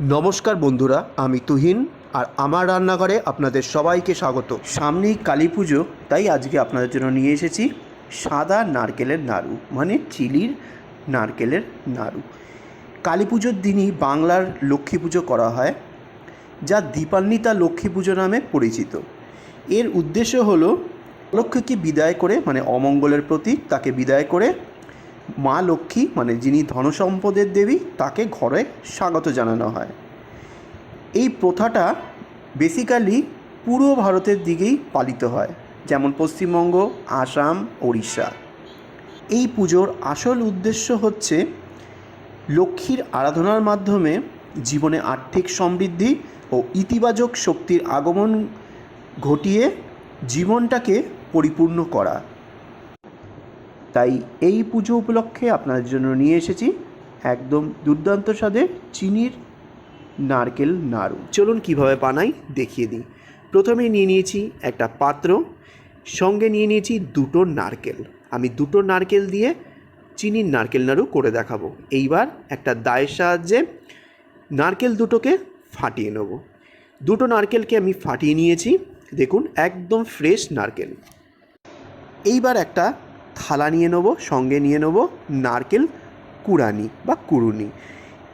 নমস্কার বন্ধুরা, আমি তুহিন আর আমার রান্নাঘরে আপনাদের সবাইকে স্বাগত। সামনেই কালী পুজো, তাই আজকে আপনাদের জন্য নিয়ে এসেছি সাদা নারকেলের নাড়ু মানে চিলির নারকেলের নাড়ু। কালী পুজোর দিনই বাংলার লক্ষ্মী পুজো করা হয়, যা দীপান্বিতা লক্ষ্মী পুজো নামে পরিচিত। এর উদ্দেশ্য হলো লক্ষ্মীকে বিদায় করে মানে অমঙ্গলের প্রতীক, তাকে বিদায় করে মা লক্ষ্মী মানে যিনি ধনসম্পদের দেবী, তাকে ঘরে স্বাগত জানানো হয়। এই প্রথাটা বেসিক্যালি পুরো ভারতের দিকেই পালিত হয়, যেমন পশ্চিমবঙ্গ, আসাম, ওড়িশা। এই পুজোর আসল উদ্দেশ্য হচ্ছে লক্ষ্মীর আরাধনার মাধ্যমে জীবনে আর্থিক সমৃদ্ধি ও ইতিবাচক শক্তির আগমন ঘটিয়ে জীবনটাকে পরিপূর্ণ করা। তাই এই পুজো উপলক্ষে আপনাদের জন্য নিয়ে এসেছি একদম দুর্দান্ত স্বাদে চিনির নারকেল নাড়ু। চলুন কীভাবে বানাই দেখিয়ে দিই। প্রথমে নিয়ে নিয়েছি একটা পাত্র, সঙ্গে নিয়ে নিয়েছি দুটো নারকেল। আমি দুটো নারকেল দিয়ে চিনির নারকেল নাড়ু করে দেখাবো। এইবার একটা দায়ের সাহায্যে নারকেল দুটোকে ফাটিয়ে নেব। দুটো নারকেলকে আমি ফাটিয়ে নিয়েছি। দেখুন, একদম ফ্রেশ নারকেল। এইবার একটা থালা নিয়ে নেব, সঙ্গে নিয়ে নেব নারকেল কুড়ানি বা কুড়ুনি।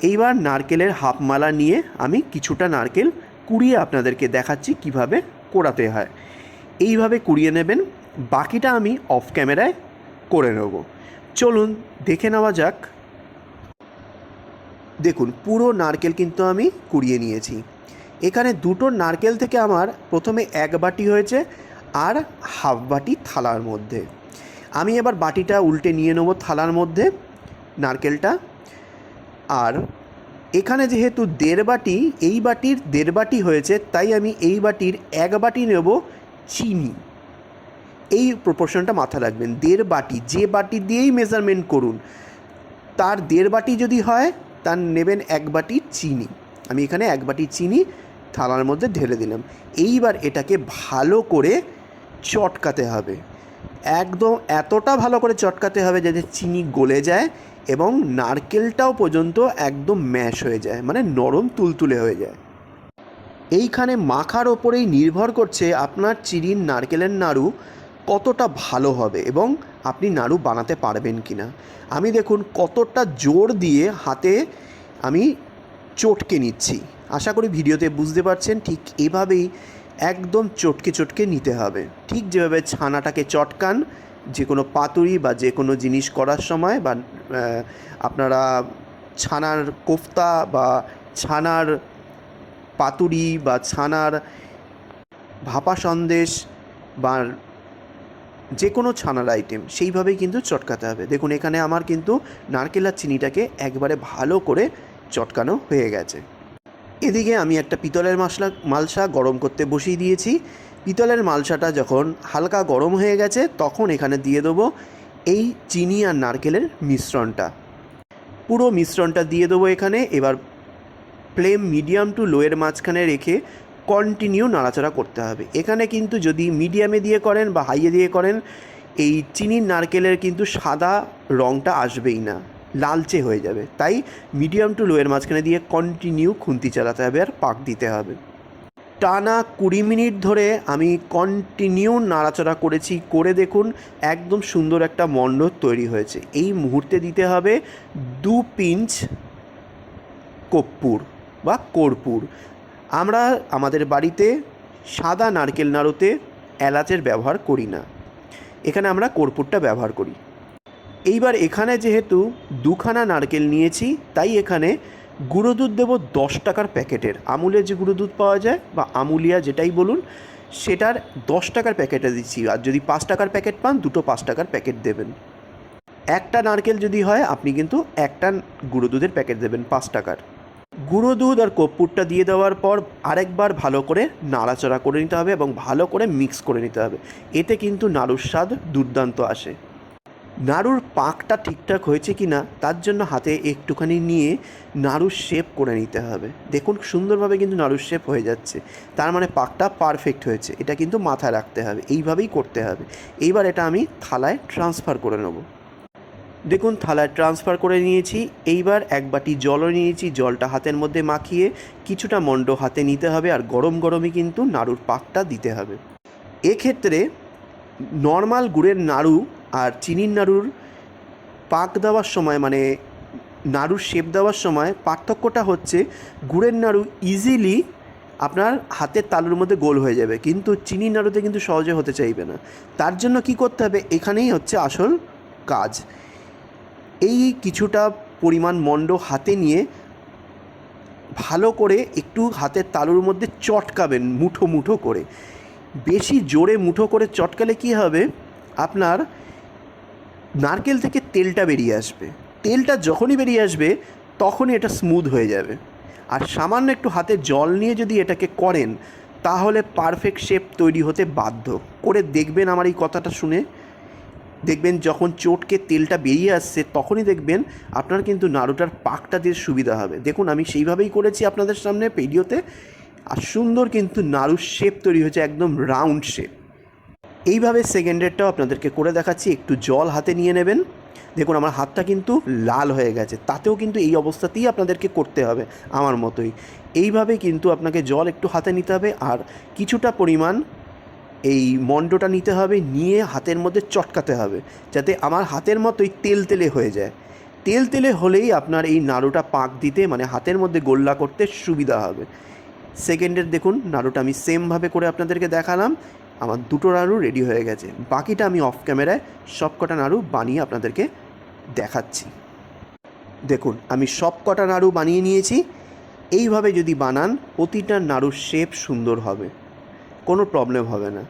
এইবার নারকেলের হাফ মালা নিয়ে আমি কিছুটা নারকেল কুড়িয়ে আপনাদেরকে দেখাচ্ছি কীভাবে কোড়াতে হয়। এইভাবে কুড়িয়ে নেবেন, বাকিটা আমি অফ ক্যামেরায় করে নেব। চলুন, দেখে নেওয়া যাক। দেখুন, পুরো নারকেল কিন্তু আমি কুড়িয়ে নিয়েছি। এখানে দুটো নারকেল থেকে আমার প্রথমে এক বাটি হয়েছে আর হাফ বাটি থালার মধ্যে। আমি এবার বাটিটা উল্টে নিয়ে নেব থালার মধ্যে, নারকেলটা। আর এখানে যেহেতু দেড় বাটি, এই বাটির দেড় বাটি হয়েছে, তাই আমি এই বাটির এক বাটি নেব চিনি। এই প্রপোর্শনটা মাথা রাখবেন, দেড় বাটি, যে বাটি দিয়েই মেজারমেন্ট করুন, তার দেড় বাটি যদি হয়, তার নেবেন এক বাটি চিনি। আমি এখানে এক বাটি চিনি থালার মধ্যে ঢেলে দিলাম। এইবার এটাকে ভালো করে চটকাতে হবে। একদম এতটা ভালো করে চটকাতে হবে যাতে চিনি গলে যায় এবং নারকেলটাও পর্যন্ত একদম ম্যাশ হয়ে যায় মানে নরম তুলতুলে হয়ে যায়। এইখানে মাখার ওপরেই নির্ভর করছে আপনার চিনির নারকেলের নাড়ু কতটা ভালো হবে এবং আপনি নাড়ু বানাতে পারবেন কি না আমি দেখুন কতটা জোর দিয়ে হাতে আমি চটকে নিচ্ছি। আশা করি ভিডিওতে বুঝতে পারছেন, ঠিক এভাবেই একদম চটকে চটকে নিতে হবে। ঠিক যেভাবে ছানাটাকে চটকান যে কোনো পাতুরি বা যে কোনো জিনিস করার সময় বা আপনারা ছানার কোফতা বা ছানার পাতুরি বা ছানার ভাপা সন্দেশ বা যে কোনো ছানার আইটেম সেইভাবেই কিন্তু চটকাতে হবে। দেখুন, এখানে আমার কিন্তু নারকেল আর চিনিটাকে একবারে ভালো করে চটকানো হয়ে গেছে। এদিকে আমি একটা পিতলের মশলা মালসা গরম করতে বসিয়ে দিয়েছি। পিতলের মালসাটা যখন হালকা গরম হয়ে গেছে, তখন এখানে দিয়ে দেবো এই চিনি আর নারকেলের মিশ্রণটা। পুরো মিশ্রণটা দিয়ে দেবো এখানে। এবার ফ্লেম মিডিয়াম টু লোয়ের মাঝখানে রেখে কন্টিনিউ নাড়াচাড়া করতে হবে। এখানে কিন্তু যদি মিডিয়ামে দিয়ে করেন বা হাইয়ে দিয়ে করেন, এই চিনির নারকেলের কিন্তু সাদা রঙটা আসবেই না। লালচে হয়ে যাবে। তাই মিডিয়াম টু লোয়ের মাঝখানে দিয়ে কন্টিনিউ খুন্তি চালাতে হবে আর পাক দিতে হবে। টানা কুড়ি মিনিট ধরে আমি কন্টিনিউ নাড়াচড়া করেছি, করে দেখুন একদম সুন্দর একটা মণ্ড তৈরি হয়েছে। এই মুহূর্তে দিতে হবে দু পিঞ্চ কর্পূর বা কর্পূর। আমরা আমাদের বাড়িতে সাদা নারকেল নাড়ুতে এলাচের ব্যবহার করি না। এখানে আমরা কর্পূরটা ব্যবহার করি। এইবার এখানে যেহেতু দুখানা নারকেল নিয়েছি, তাই এখানে গুঁড়ো দুধ দেবো দশ টাকার প্যাকেটের। আমুলের যে গুঁড়ো দুধ পাওয়া যায়, বা আমুলিয়া যেটাই বলুন, সেটার দশ টাকার প্যাকেটে দিচ্ছি। আর যদি পাঁচ টাকার প্যাকেট পান, দুটো পাঁচ টাকার প্যাকেট দেবেন। একটা নারকেল যদি হয়, আপনি কিন্তু একটা গুঁড়ো দুধের প্যাকেট দেবেন পাঁচ টাকার। গুঁড়ো দুধ আর কর্পূরটা দিয়ে দেওয়ার পর আরেকবার ভালো করে নাড়াচাড়া করে নিতে হবে এবং ভালো করে মিক্স করে নিতে হবে। এতে কিন্তু নাড়ুর স্বাদ দুর্দান্ত আসে। নাড়ুর পাকটা ঠিকঠাক হয়েছে কি না তার জন্য হাতে একটুখানি নিয়ে নাড়ুর শেপ করে নিতে হবে। দেখুন, সুন্দরভাবে কিন্তু নাড়ুর শেপ হয়ে যাচ্ছে। তার মানে পাকটা পারফেক্ট হয়েছে। এটা কিন্তু মাথায় রাখতে হবে। এইভাবেই করতে হবে। এইবার এটা আমি থালায় ট্রান্সফার করে নেব। দেখুন, থালায় ট্রান্সফার করে নিয়েছি। এইবার এক বাটি জলও নিয়েছি। জলটা হাতের মধ্যে মাখিয়ে কিছুটা মণ্ড হাতে নিতে হবে আর গরম গরমই কিন্তু নাড়ুর পাকটা দিতে হবে। এক্ষেত্রে নর্মাল গুড়ের নাড়ু আর চিনির নাড়ুর পাক দেওয়ার সময় মানে নাড়ুর শেপ দেওয়ার সময় পার্থক্যটা হচ্ছে গুড়ের নাড়ু ইজিলি আপনার হাতের তালুর মধ্যে গোল হয়ে যাবে, কিন্তু চিনির নাড়ুতে কিন্তু সহজে হতে চাইবে না। তার জন্য কি করতে হবে? এখানেই হচ্ছে আসল কাজ। এই কিছুটা পরিমাণ মণ্ড হাতে নিয়ে ভালো করে একটু হাতের তালুর মধ্যে চটকাবেন মুঠো মুঠো করে। বেশি জোরে মুঠো করে চটকালে কি হবে? আপনার নারকেল থেকে তেলটা বেরিয়ে আসবে। তেলটা যখনই বেরিয়ে আসবে, তখনই এটা স্মুথ হয়ে যাবে। আর সামান্য একটু হাতে জল নিয়ে যদি এটাকে করেন, তাহলে পারফেক্ট শেপ তৈরি হতে বাধ্য। করে দেখবেন আমার এই কথাটা শুনে। দেখবেন যখন চোটকে তেলটা বেরিয়ে আসছে, তখনই দেখবেন আপনার কিন্তু নাড়ুটার পাকটা দিয়ে সুবিধা হবে। দেখুন, আমি সেইভাবেই করেছি আপনাদের সামনে ভিডিওতে আর সুন্দর কিন্তু নাড়ুর শেপ তৈরি হয়েছে, একদম রাউন্ড শেপ এইভাবে সেকেন্ডেরটাও আপনাদেরকে করে দেখাচ্ছি, একটু জল হাতে নিয়ে নেবেন। দেখুন, আমার হাতটা কিন্তু লাল হয়ে গেছে, তাতেও কিন্তু এই অবস্থাতেই আপনাদেরকে করতে হবে, আমার মতোই। এইভাবে কিন্তু আপনাকে জল একটু হাতে নিতে হবে, আর কিছুটা পরিমাণ এই মণ্ডটা নিতে হবে, নিয়ে হাতের মধ্যে চটকাতে হবে, যাতে আমার হাতের মতোই তেল তেলে হয়ে যায়। তেল তেলে হলেই আপনার এই নাড়ুটা পাক দিতে মানে হাতের মধ্যে গোল্লা করতে সুবিধা হবে। সেকেন্ডের দেখুন, নাড়ুটা আমি সেমভাবে করে আপনাদেরকে দেখালাম। আমার দুটো নাড়ু রেডি হয়ে গেছে। বাকিটা আমি অফ ক্যামেরায় সব কটা নাড়ু বানিয়ে আপনাদেরকে দেখাচ্ছি। দেখুন, আমি সব কটা নাড়ু বানিয়ে নিয়েছি। এইভাবে যদি বানান, প্রতিটা নাড়ুর শেপ সুন্দর হবে। কোনো প্রবলেম হবে না।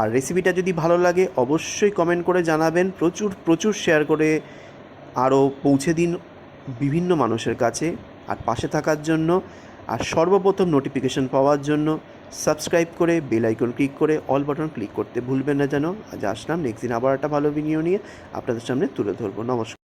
আর রেসিপিটা যদি ভালো লাগে, অবশ্যই কমেন্ট করে জানাবেন। প্রচুর প্রচুর শেয়ার করে আরও পৌঁছে দিন বিভিন্ন মানুষের কাছে। আর পাশে থাকার জন্য, আর সর্বপ্রথম নোটিফিকেশন পাওয়ার জন্য সাবস্ক্রাইব করে, বেল আইকন ক্লিক করে, অল বাটন ক্লিক করতে ভুলবেন না যেন। আজ আসলাম, নেক্সট দিন আবার একটা ভালো ভিডিও নিয়ে আপনাদের সামনে তুলে ধরবো। নমস্কার।